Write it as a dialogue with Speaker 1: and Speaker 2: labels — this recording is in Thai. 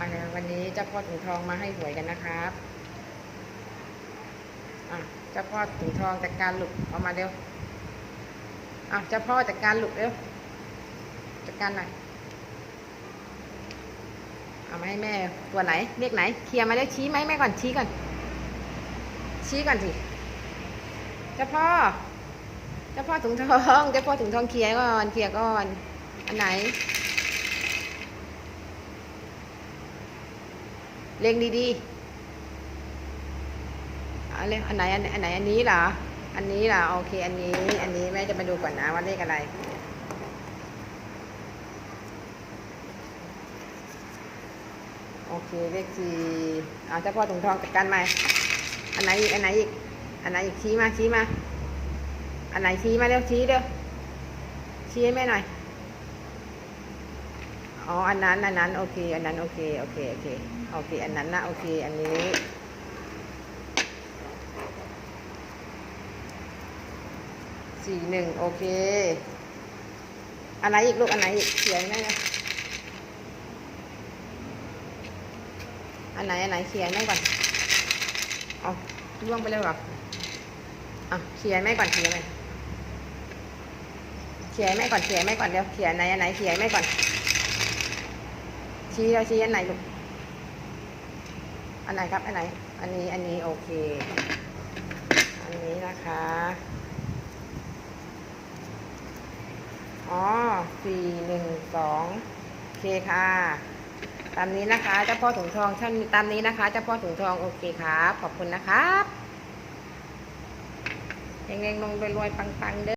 Speaker 1: อะวันนี้เจ้าพ่อถุงทองมาให้หวยกันนะครับอะเจ้าพ่อถุงทองจัดการหลุกออกมาเร็วอะเจ้าพ่อจัดการหลุกเร็วจัดการหน่อยเอามาให้แม่ตัวไหนเรียกไหน เคลียร์มาเร็วชี้ไหมแม่ก่อนชี้ก่อน ชี้ก่อนสิเจ้าพ่อเจ้าพ่อถุงทองเจ้าพ่อถุงทองเคลียร์ก่อนเคลียร์ก่อนอันไหน เล็งดีๆเอาเลยอันไหนอันไหนอันไหนอันนี้เหรอ อันนี้เหรอโอเค อันนี้ อันนี้แม่จะมาดูก่อนนะว่าเลขอะไรโอเคเลขสี่เอาเจ้าพ่อถุงทองจัดการใหม่อันไหนอีกอันไหนอีกอันไหนอีกชี้มาชี้มา อันไหนชี้มาเร็วชี้เร็วชี้ให้แม่หน่อย อ๋อ อันนั้น อันนั้น โอเค อันนั้น โอเค โอเค โอเค โอเค อันนั้นนะโอเค อันนี้ สี่หนึ่ง โอเค อันไหนอีกลูก อันไหนอีกเขียนไหมอันไหน อันไหน เขียนไหมก่อน เอาล่วงไปเลยหรออะเขียนไหมก่อนเขียนไหมเขียนไหมก่อนเขียนไหมก่อนเดี๋ยวเขียนไหนอันไหนเขียนไหมก่อน ชี้เราชี้อันไหนลูก อันไหนครับ อันไหน อันนี้ อันนี้โอเค อันนี้นะคะ อ๋อสี่หนึ่งสองโอเคค่ะ ตามนี้นะคะ เจ้าพ่อถุงทองท่านตามนี้นะคะ เจ้าพ่อถุงทองโอเคครับ ขอบคุณนะครับเฮงๆลงรวยๆปังๆเด้อ